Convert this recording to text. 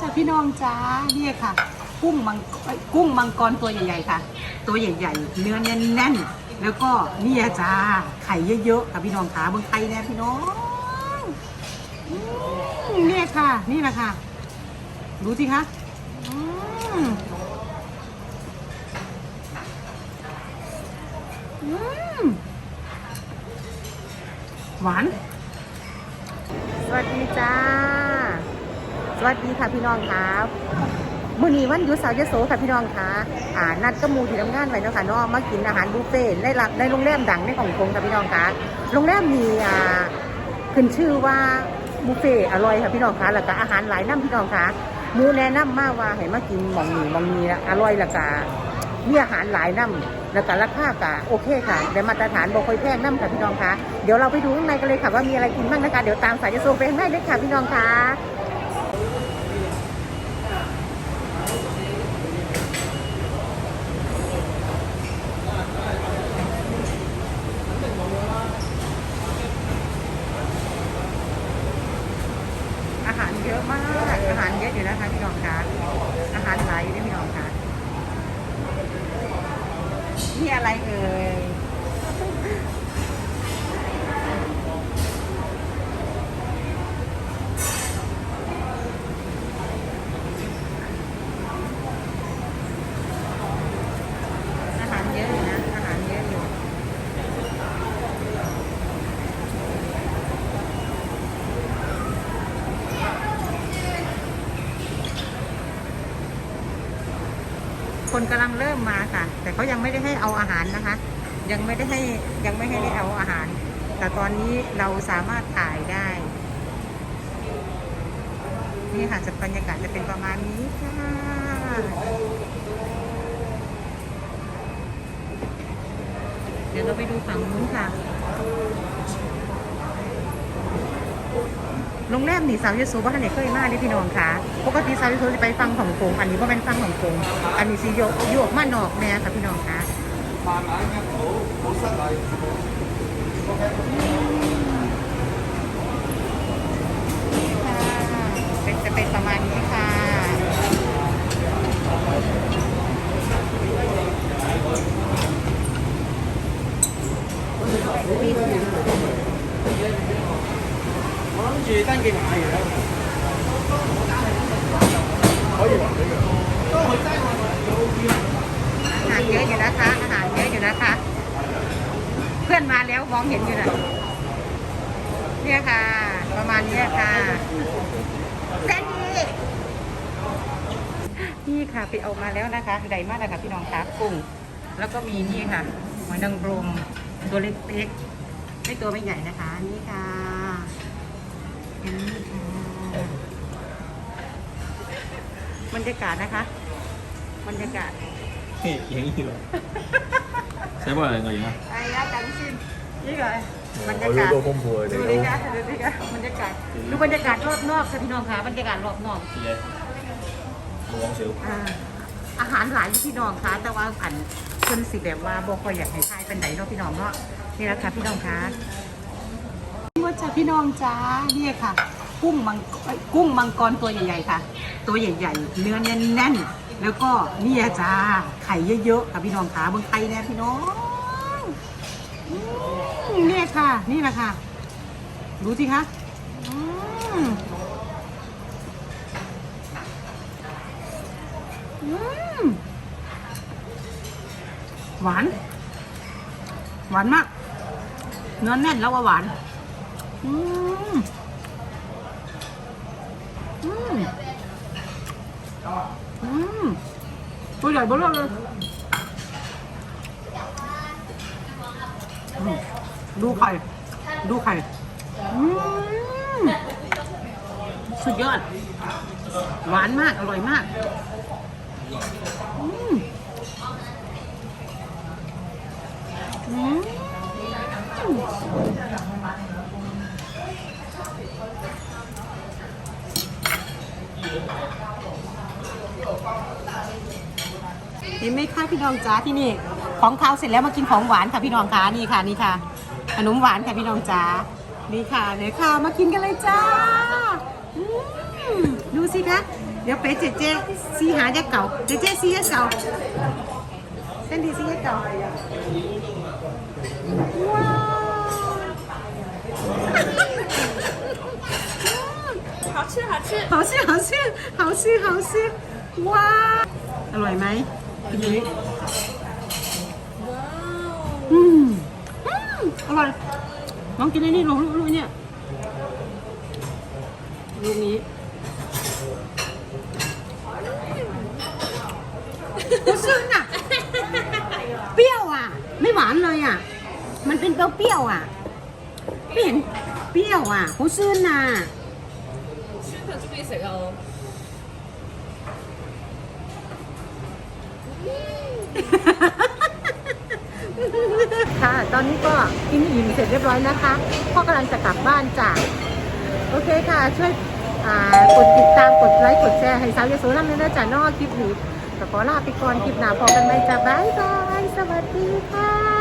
จากพี่น้องจ้าเนี่ยค่ะ กุ้งมังเอ้ยกุ้งมังกรตัวใหญ่ๆค่ะ ตัวใหญ่ๆ เนื้อแน่นๆ แล้วก็เนี่ยจ้าไข่เยอะๆค่ะพี่น้องขาเมืองไทยแน่พี่น้องอืมเนี่ยค่ะ นี่แหละค่ะ ดูสิคะอืมอืมหวาน สวัสดีจ้า วัสดีค่ะพี่น้องครับมื้อนี้วันหยุดเสาร์ยโสค่ะพี่น้องค่ะอ่านัดกับมูที่ทำงานไว้เนาะค่ะเนาะมากินอาหารบุฟเฟ่ต์ในร้านในโรงแรมดังในฮ่องกงค่ะพี่น้องค่ะโรงแรมมีอ่าขึ้นชื่อว่าบุฟเฟ่ต์อร่อยค่ะพี่น้องค่ะแล้วก็อาหารหลายน้ำพี่น้องค่ะมูแนะนำมากว่าให้มากินหมองนี้หมองนี้อร่อยแล้วก็มีอาหารหลายน้ำแล้วก็ราคาก็โอเคค่ะได้มาตรฐานบ่ค่อยแพงน้ำค่ะพี่น้องค่ะเดี๋ยวเราไปดูข้างในกันเลยค่ะว่ามีอะไรกินบ้างนะคะเดี๋ยวตามสายยโสไปข้างในเลยค่ะพี่น้องค่ะ อาหารเยอะมาก อาหารเยอะอยู่นะคะพี่น้องคะอาหารหลายอยู่ที่พี่น้องคะนี่อะไรเอ่ย อาหารเยอะอยู่นะ อาหารเยอะอยู่ คนกำลังเริ่มมาค่ะ แต่เขายังไม่ได้ให้เอาอาหารนะคะ ยังไม่ได้ให้ยังไม่ให้ได้เอาอาหาร แต่ตอนนี้เราสามารถถ่ายได้ นี่ค่ะจากบรรยากาศจะเป็นประมาณนี้ค่ะเดี๋ยวเราไปดูฝั่งนู้นค่ะ โรงแรมนี่สาวยโซบ้านเนี่ยเคยมาเลยพี่น้องค่ะ ปกติสาวยโซจะไปฟังของโกงอันนี้ก็เป็นฟังของโกงอันนี้สิโยกโยกมานอกแน่ค่ะพี่น้องค่ะ 我谂住登记埋嘅，可以还俾佢。都佢低我有 อาหารเยอะอยู่นะคะ อาหารเยอะอยู่นะคะ เพื่อนมาแล้วมองเห็นอยู่นะเนี่ยค่ะ ประมาณเนี้ยค่ะแซนดี้นี่ค่ะไปเอามาแล้วนะคะใหญ่มากเลยค่ะพี่น้องคะกุ้ง แล้วก็มีนี่ค่ะหอยนางรมตัวเล็กๆไม่ตัวไม่ใหญ่นะคะ นี่ค่ะนี่ค่ะ บรรยากาศนะคะ บรรยากาศเฮ้ยอย่างนี้เหรอใช่ป่ะอะไรเงี้ยไอ้ยาจังชินนี่ก่อนบรรยากาศดูดิคะดูดิคะบรรยากาศดูบรรยากาศรอบนอกค่ะพี่น้องค่ะบรรยากาศรอบนอกมองเสียอาหารหลายพี่น้องค่ะแต่ว่าอันคนสิแบบว่าบอกคอยอยากให้ทายเป็นไหนเนาะพี่น้องเนาะนี่แหละค่ะพี่น้องค่ะ จาพี่น้องจ้าเนี่ยค่ะ กุ้งมังกุ้งมังกรตัวใหญ่ๆค่ะ ตัวใหญ่ๆ เนื้อแน่นๆ แล้วก็เนี่ยจ้าไข่เยอะๆค่ะพี่น้องขาเมืองไทยแน่พี่น้องเนี่ยค่ะ นี่แหละค่ะ ดูสิคะหวาน หวานมาก เนื้อแน่นแล้วก็หวาน อืมอืมอืมตัวใหญ่เบ้อเลยอืมดูไข่ ดูไข่อืมสุดยอด หวานมาก อร่อยมากอืมอืม เห็นไหมคะพี่น้องจ้าที่นี่ ของข้าวเสร็จแล้วมากินของหวานค่ะพี่น้องคะนี่ค่ะนี่ค่ะ ขนมหวานค่ะพี่น้องจ้านี่ค่ะเดี๋ยวค่ะมากินกันเลยจ้าอืมดูสิคะ เดี๋ยวไปเจเจซีหาเจ๊เก่าเจเจซีเจ๊เก่าเส้นดีซีเจ๊เก่าว้าว 好吃好吃。好吃好吃好吃好吃ว้าอร่อยไหม อีกนิดอืมอร่อย น้องกินได้นี่ลูกลูกเนี่ย ลูกนี้ซึ้งอะ เปรี้ยวอะ ไม่หวานเลยอะ มันเป็นเปรี้ยวๆอะ ไม่เห็นเปรี้ยวอะเขาซึ้งอะ อนนี้ก็กินอิ่มเสร็จเรียบร้อยนะคะพ่อกำลังจะกลับบ้านจ้ะโอเคค่ะ ช่วยกดติดตามกดไลค์กดแชร์ให้สาวยโสน้ำเนื้อจ้ะนอกคลิปนี้ก็ขอลาไปก่อนคลิปหน้าพอกันไหมจ้ะบ๊ายบายสวัสดีค่ะ